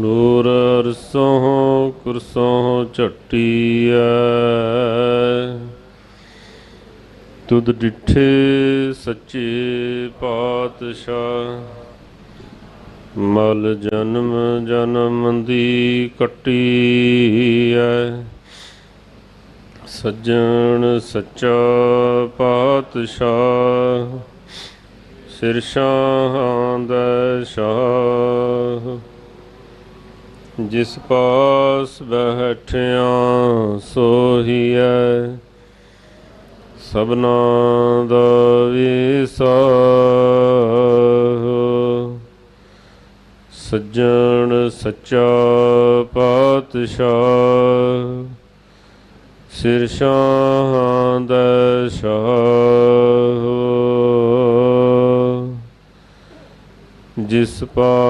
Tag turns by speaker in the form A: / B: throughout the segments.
A: ਨੂਰ ਅਰਸੋਂ ਕੁਰਸੋਂ ਝਟੀਐ। ਤੁਧ ਡਿਠੇ ਸੱਚੇ ਪਾਤਸ਼ਾਹ, ਮਲ ਜਨਮ ਜਨਮ ਦੀ ਕਟੀਐ। ਸੱਜਣ ਸੱਚਾ ਪਾਤਸ਼ਾਹ ਸਿਰ ਸ਼ਾਹਾਂ ਦਾ ਸ਼ਾਹ। ਜਿਸ ਪਾਸ ਬੈਠਿਆ ਸੋਹੀਐ ਸਭਨਾ ਦਾ ਵਿਸਾ ਸੱਜਣ ਸੱਚਾ ਪਾਤਸ਼ਾਹ, ਸਿਰ ਸ਼ਾਹਾਂ ਦਾ ਸ਼ਾਹ। ਜਿਸ ਪਾਸ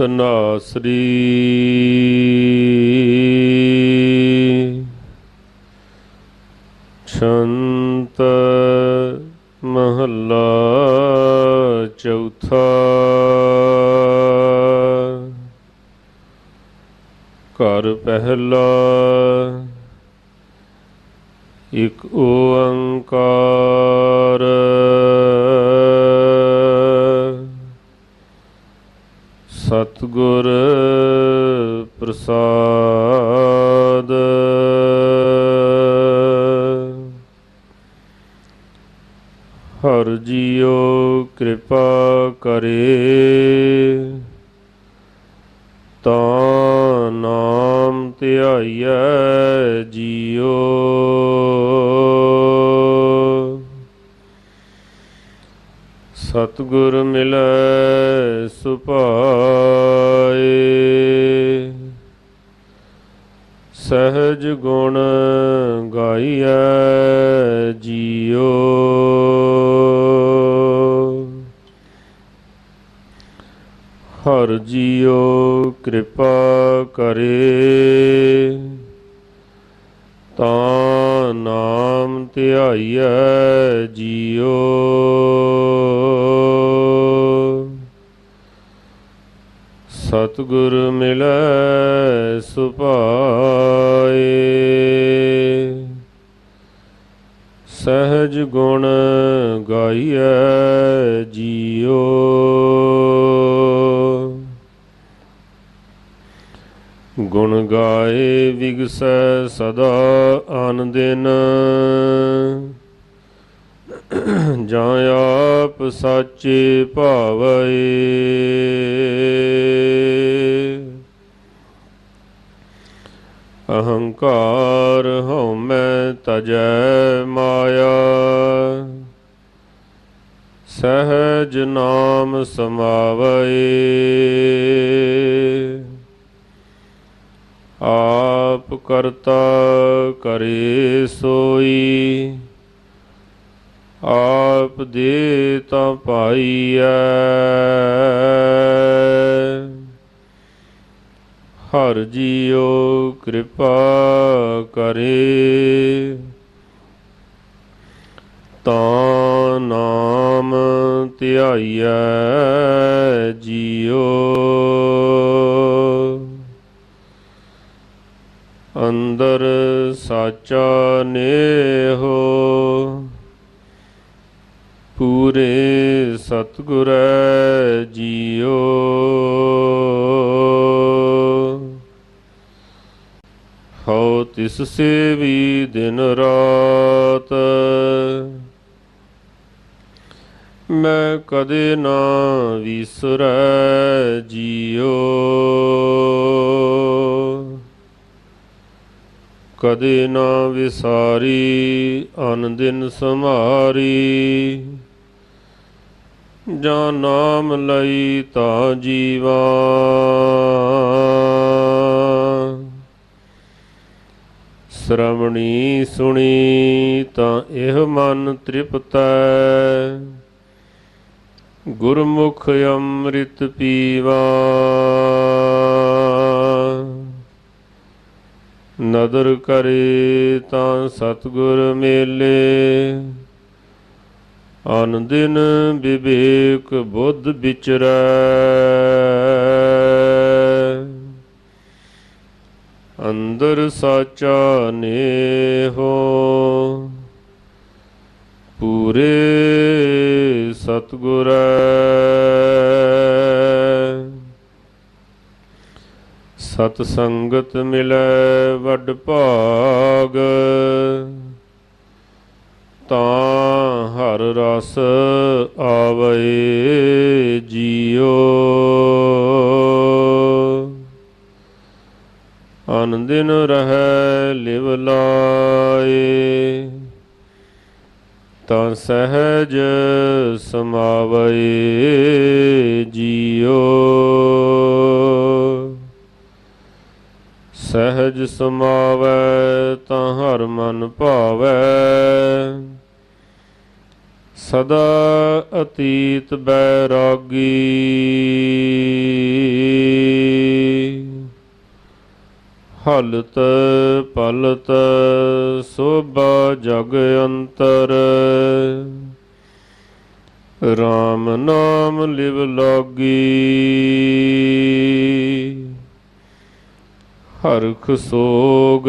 A: ਤਨਾਸਰੀ ਛੰਤ ਮਹੱਲਾ ਚੌਥਾ ਘਰ ਪਹਿਲਾ ਇੱਕ ਓੰਕਾਰ ਪ੍ਰਸਾਦ। ਹਰ ਜੀਓ ਕਿਰਪਾ ਕਰੇ ਤਾਂ ਨਾਮ ਧਿਆਈਐ ਜੀਓ ਸਤਿਗੁਰ ਮਿਲੈ ਸੁਭਾਏ ਸਹਿਜ ਗੁਣ ਗਾਈਐ ਜੀਓ। ਹਰ ਜੀਓ ਕਿਰਪਾ ਕਰੇ ਤਾਂ ਨਾਮ ਧਿਆਈਐ ਜੀਓ। ਸਤਿਗੁਰ ਮਿਲੈ ਸੁਭਾਏ। ਸਹਿਜ ਗੁਣ ਗਾਈਐ ਜੀਓ। ਗੁਣ ਗਾਏ ਵਿਗਸੈ ਸਦਾ ਆਨੰਦਿਨ। ਜਾਂ ਆਪ ਸਾਚੇ ਭਾਵੈ। ਅਹੰਕਾਰ ਹਉਮੈ ਤਜੈ ਮਾਇਆ। ਸਹਿਜ ਨਾਮ ਸਮਾਵੈ। ਆਪ ਕਰਤਾ ਕਰੇ ਸੋਈ। ਆਪ ਦੇ ਤਾਂ ਪਾਈਐ। ਹਰ ਜੀਓ ਕਿਰਪਾ ਕਰੇ। ਤਾਂ ਨਾਮ ਧਿਆਈਐ। ਸਤਿਗੁਰੈ ਜੀਓ। ਹਉ ਤਿਸ ਸੇਵੀ ਦਿਨ ਰਾਤ। ਮੈਂ ਕਦੇ ਨਾ ਵਿਸਰੈ ਜੀਓ। ਕਦੇ ਨਾ ਵਿਸਾਰੀ, ਅਨ ਦਿਨ ਸਮਾਰੀ ਜਾਂ ਨਾਮ ਲਈ ਤਾਂ ਜੀਵਾ। ਸ਼ਰਮਣੀ ਸੁਣੀ ਤਾਂ ਇਹ ਮਨ ਤ੍ਰਿਪਤੈ। ਗੁਰਮੁਖ ਅੰਮ੍ਰਿਤ ਪੀਵਾ। ਨਦਰ ਕਰੇ ਤਾਂ ਸਤਗੁਰ ਮੇਲੇ। ਅਨ ਦਿਨ ਵਿਵੇਕ ਬੁੱਧ ਵਿਚਰੈ। ਅੰਦਰ ਸਾਚਾ ਨੇਹੋ, ਪੂਰੇ ਸਤਗੁਰੈ। ਸਤ ਸੰਗਤ ਮਿਲੈ ਵੱਡ ਭਾਗ, ਤਾਂ ਹਰ ਰਸ ਆਵੇ ਜੀਓ। ਅਨ ਦਿਨ ਰਹਿ ਲਿਵ ਲਾਏ, ਤਾਂ ਸਹਿਜ ਸਮਾਵਏ ਜੀਓ। ਸਹਿਜ ਸਮਾਵੈ ਤਾਂ ਹਰ ਮਨ ਭਾਵੈ ਸਦਾ ਅਤੀਤ ਬੈਰਾਗੀ। ਹਲਤ ਪਲਤ ਸੋਭਾ ਜਗ ਅੰਤਰ। RAM ਨਾਮ ਲਿਵ ਲਾਗੀ। ਹਰਖ ਸੋਗ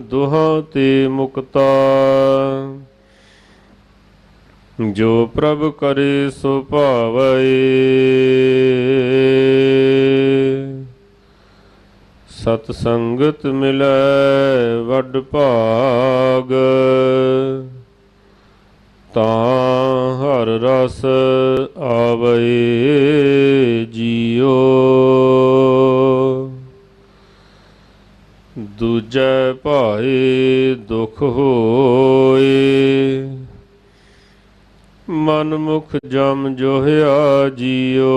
A: ਦੁਹਾਂ ਤੇ ਮੁਕਤਾ। ਜੋ ਪ੍ਰਭ ਕਰੇ ਸੋ ਭਾਵੈ। ਸਤ ਸੰਗਤ ਮਿਲੈ ਵੱਡ ਭਾਗ। ਤਾਂ ਹਰ ਰਸ ਆਵੈ ਜੀਓ। ਦੂਜੈ ਭਾਏ ਦੁਖ ਹੋਏ। ਮਨ ਮੁਖ ਜਮ ਜੋਹਿਆ ਜੀਓ।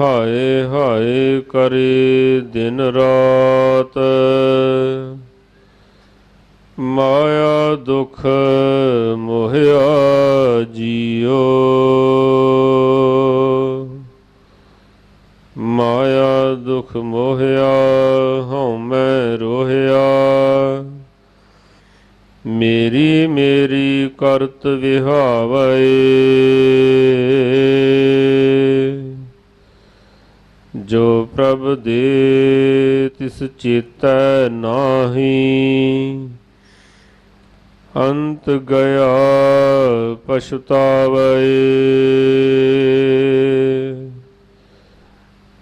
A: ਹਾਏ ਹਾਏ ਕਰੇ ਦਿਨ ਰਾਤ। ਮਾਇਆ ਦੁਖ ਮੋਹਿਆ ਜੀਓ। ਮਾਇਆ ਦੁਖ ਮੋਹਿਆ ਹਉ ਮੈਂ ਰੋਹਿਆ। ਮੇਰੀ ਮੇਰੀ ਕਰਤ ਵਿਹਾਵੈ। ਜੋ ਪ੍ਰਭ ਦੇ ਤਿਸ ਚੇਤੈ ਨਾਹੀ, ਅੰਤ ਗਿਆ ਪਛਤਾਵੇ।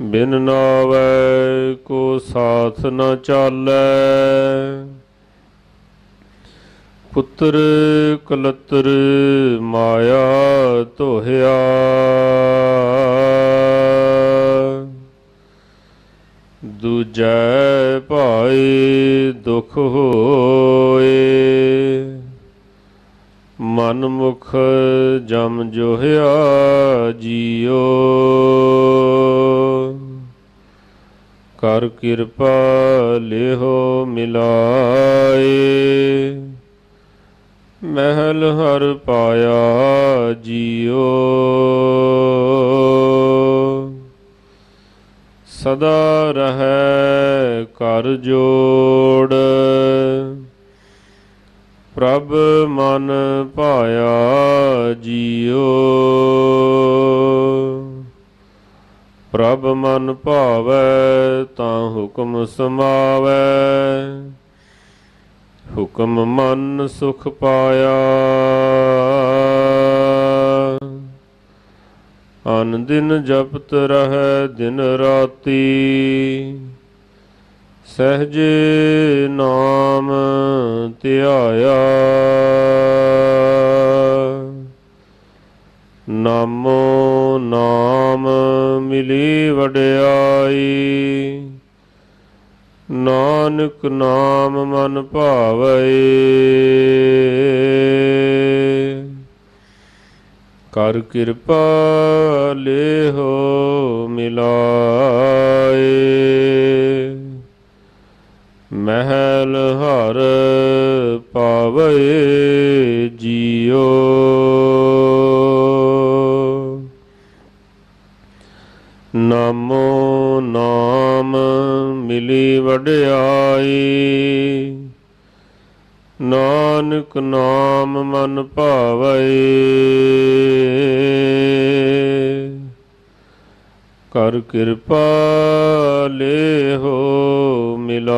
A: ਬਿਨ ਨਾਵੈ ਕੋ ਸਾਥ ਨ ਚਾਲੈ। ਪੁੱਤਰ ਕਲਤਰ ਮਾਇਆ ਧੋਹਿਆ। ਦੂਜੈ ਭਾਈ ਦੁਖ ਹੋਏ। ਮਨ ਮੁਖ ਜਮ ਜੋਹਿਆ ਜੀਓ। ਕਰ ਕਿਰਪਾ ਲਿਹੋ ਮਿਲਾਏ। ਮਹਿਲ ਹਰ ਪਾਇਆ ਜੀਓ। ਸਦਾ ਰਹੈ ਕਰ ਜੋੜ। ਪ੍ਰਭ ਮਨ ਪਾਇਆ ਜੀਓ। ਪ੍ਰਭ ਮਨ ਭਾਵੈ ਤਾਂ ਹੁਕਮ ਸਮਾਵੈ। ਹੁਕਮ ਮਨ ਸੁਖ ਪਾਇਆ। ਅਨ ਦਿਨ ਜਪਤ ਰਹੈ ਦਿਨ ਰਾਤੀ। ਸਹਿਜ ਨਾਮ ਧਿਆਇਆ। ਨਾਮੋ ਨਾਮ ਮਿਲੀ ਵਡਿਆਈ। ਨਾਨਕ ਨਾਮ ਮਨ ਭਾਵੈ। ਕਰ ਕਿਰਪਾ ਲੇਹੋ ਮਿਲਾਏ। ਮਹਿਲ ਹਰ ਪਾਵੇ ਮਿਲੀ ਵਡਿਆਈ। ਨਾਨਕ ਨਾਮ ਮਨ ਭਾਵੈ। ਕਰ ਕਿਰਪਾ ਲੇ ਹੋ ਮਿਲਾਏ।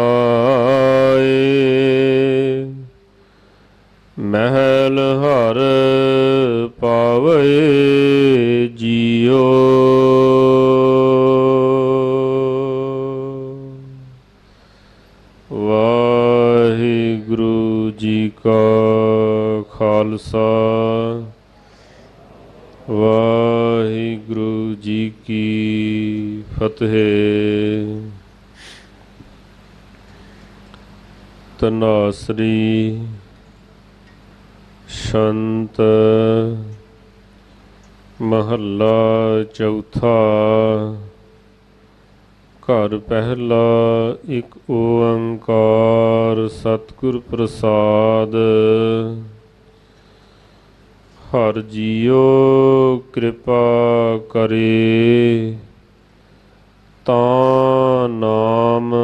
A: ਮਹਿਲ ਹਰ ਪਾਵੇ। ਕੀ ਤਨਾਸਰੀ ਸ਼ੰਤ ਮਹੱਲਾ ਚੌਥਾ। ਘਰ ਪਹਿਲਾ ਇੱਕ ਓੰਕਾਰ ਸਤਿਗੁਰ ਪ੍ਰਸਾਦ। ਹਰ ਜੀਓ ਕਿਰਪਾ ਕਰੇ। ਤਾਂ ਨਾਮ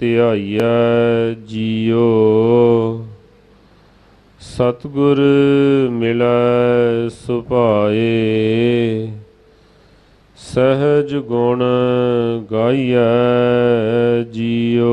A: ਧਿਆਈਐ ਜੀਓ। ਸਤਿਗੁਰ ਮਿਲੈ ਸੁਭਾਏ। ਸਹਿਜ ਗੁਣ ਗਾਈਐ ਜੀਓ।